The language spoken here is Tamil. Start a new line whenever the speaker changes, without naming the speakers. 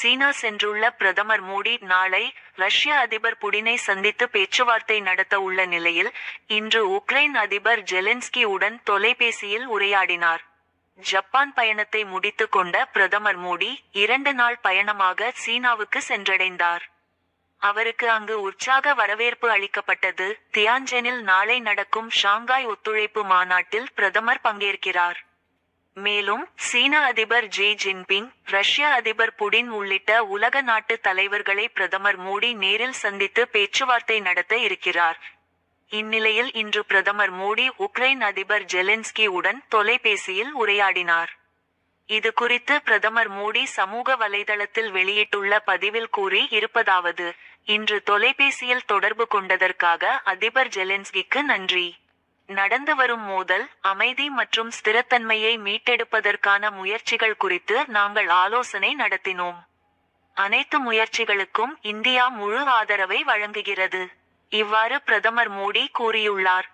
சீனா சென்றுள்ள பிரதமர் மோடி நாளை ரஷ்ய அதிபர் புடினை சந்தித்து பேச்சுவார்த்தை நடத்த உள்ள நிலையில் இன்று உக்ரைன் அதிபர் ஜெலென்ஸ்கி உடன் தொலைபேசியில் உரையாடினார். ஜப்பான் பயணத்தை முடித்து கொண்ட பிரதமர் மோடி இரண்டு நாள் பயணமாக சீனாவுக்கு சென்றடைந்தார். அவருக்கு அங்கு உற்சாக வரவேற்பு அளிக்கப்பட்டது. தியான்ஜெனில் நாளை நடக்கும் ஷாங்காய் ஒத்துழைப்பு மாநாட்டில் பிரதமர் பங்கேற்கிறார். மேலும் சீன அதிபர் ஜி ஜின்பிங் ரஷ்ய அதிபர் புடின் உள்ளிட்ட உலக நாட்டு தலைவர்களை பிரதமர் மோடி நேரில் சந்தித்து பேச்சுவார்த்தை நடத்த இருக்கிறார். இந்நிலையில் இன்று பிரதமர் மோடி உக்ரைன் அதிபர் ஜெலென்ஸ்கி உடன் தொலைபேசியில் உரையாடினார். இது குறித்து பிரதமர் மோடி சமூக வலைதளத்தில் வெளியிட்டுள்ள பதிவில் கூறி இருப்பதாவது இன்று தொலைபேசியில் தொடர்பு கொண்டதற்காக அதிபர் ஜெலென்ஸ்கிக்கு நன்றி. நடந்து வரும் மோதல் அமைதி மற்றும் ஸ்திரத்தன்மையை மீட்டெடுப்பதற்கான முயற்சிகள் குறித்து நாங்கள் ஆலோசனை நடத்தினோம். அனைத்து முயற்சிகளுக்கும் இந்தியா முழு ஆதரவை வழங்குகிறது. இவ்வாறு பிரதமர் மோடி கூறியுள்ளார்.